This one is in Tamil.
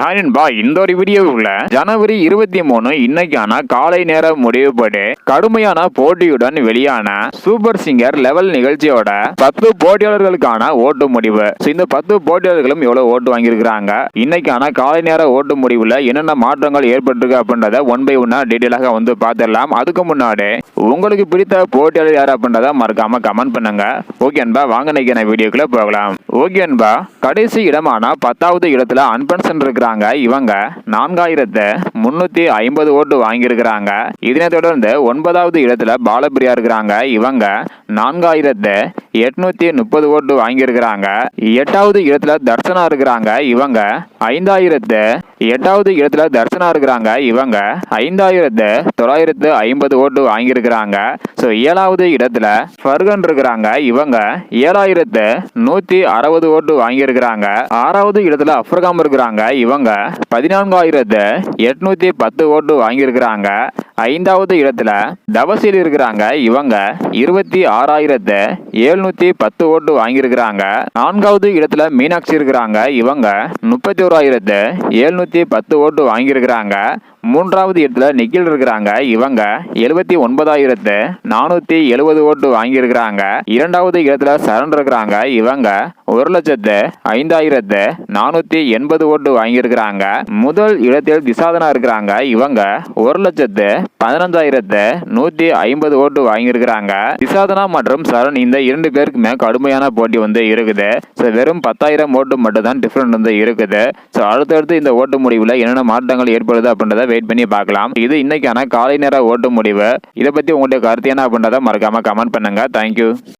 ஹாய் நண்பா இந்த ஒரு வீடியோவில் ஜனவரி இருபத்தி மூணு இன்னைக்கான காலை நேர முடிவுபடி கடுமையான போட்டியுடன் வெளியான சூப்பர் சிங்கர் லெவல் நிகழ்ச்சியோட பத்து போட்டியாளர்களுக்கான ஓட்டு முடிவு. இந்த பத்து போட்டியாளர்களும் எவ்வளவு ஓட்டு வாங்கியிருக்கிறாங்க? இன்னைக்கான காலை நேர ஓட்டு முடிவுல என்னென்ன மாற்றங்கள் ஏற்பட்டிருக்கு அப்படின்றத ஒன் பை ஒன்னா டீட்டெயிலாக வந்து பார்த்துடலாம். அதுக்கு முன்னாடி உங்களுக்கு பிடித்த போட்டியாளர் யார் அப்படின்றத மறக்காம கமெண்ட் பண்ணுங்க. ஓகே அன்பா வாங்க நினைக்கிற வீடியோக்குள்ள போகலாம். ஓகே அன்பா கடைசி இடமான பத்தாவது இடத்துல அன்பன்சன் இருக்கிற இருக்கிறாங்க இவங்க நான்காயிரத்து முன்னூத்தி ஐம்பது ஓட்டு வாங்கியிருக்கிறாங்க. இதனை தொடர்ந்து ஒன்பதாவது இடத்துல பாலபிரியா இருக்கிறாங்க. இவங்க நான்காயிரத்து எட்நூத்தி முப்பது ஓட்டு வாங்கியிருக்கிறாங்க. எட்டாவது இடத்துல தர்சனா இருக்கிறாங்க இவங்க. ஐந்தாயிரத்து எட்டாவது இடத்துல தர்சனா இருக்கிறாங்க இவங்க. ஐந்தாயிரத்து தொள்ளாயிரத்து ஐம்பது ஓட்டு வாங்கியிருக்கிறாங்க. ஸோ ஏழாவது இடத்துல ஃபர்கன் இருக்கிறாங்க இவங்க. ஏழாயிரத்து நூத்தி அறுபது ஓட்டு வாங்கியிருக்கிறாங்க. ஆறாவது இடத்துல அஃப்ரகாம் இருக்கிறாங்க இவங்க. பதினான்காயிரத்து எட்நூத்தி பத்து ஓட்டு வாங்கியிருக்கிறாங்க. ஐந்தாவது இடத்துல தவசில் இருக்கிறாங்க. இவங்க இருபத்தி ஆறாயிரத்து எழுநூத்தி பத்து ஓட்டு வாங்கியிருக்கிறாங்க. நான்காவது இடத்துல மீனாட்சி இருக்கிறாங்க. இவங்க முப்பத்தி ஓராயிரத்து எழுநூத்தி பத்து ஓட்டு வாங்கியிருக்கிறாங்க. மூன்றாவது இடத்துல நிக்கில் இருக்கிறாங்க. இவங்க எழுபத்தி ஒன்பதாயிரத்து நானூத்தி எழுபது ஓட்டு வாங்கியிருக்கிறாங்க. இரண்டாவது இடத்துல சரண் இருக்கிறாங்க. இவங்க ஒரு லட்சத்து ஐந்தாயிரத்து நானூத்தி எண்பது ஓட்டு வாங்கியிருக்கிறாங்க. முதல் இடத்தில் திசாதனா இருக்கிறாங்க. இவங்க ஒரு லட்சத்து பதினஞ்சாயிரத்து நூத்தி ஐம்பது ஓட்டு வாங்கியிருக்கிறாங்க. திசாதனா மற்றும் சரண் இந்த இரண்டு பேருக்குமே கடுமையான போட்டி வந்து இருக்குது. ஸோ வெறும் பத்தாயிரம் ஓட்டு மட்டும் தான் டிஃப்ரெண்ட் வந்து இருக்குது. ஸோ அடுத்தடுத்து இந்த ஓட்டு முடிவில் என்னென்ன மாற்றங்கள் ஏற்படுது அப்படின்றத வெயிட் பண்ணி பார்க்கலாம். இது இன்னைக்கான காலை நேர ஓட்டு முடிவு. இதை பற்றி உங்களுடைய கருத்து என்ன அப்படின்றத மறக்காம கமெண்ட் பண்ணுங்க. தேங்க்யூ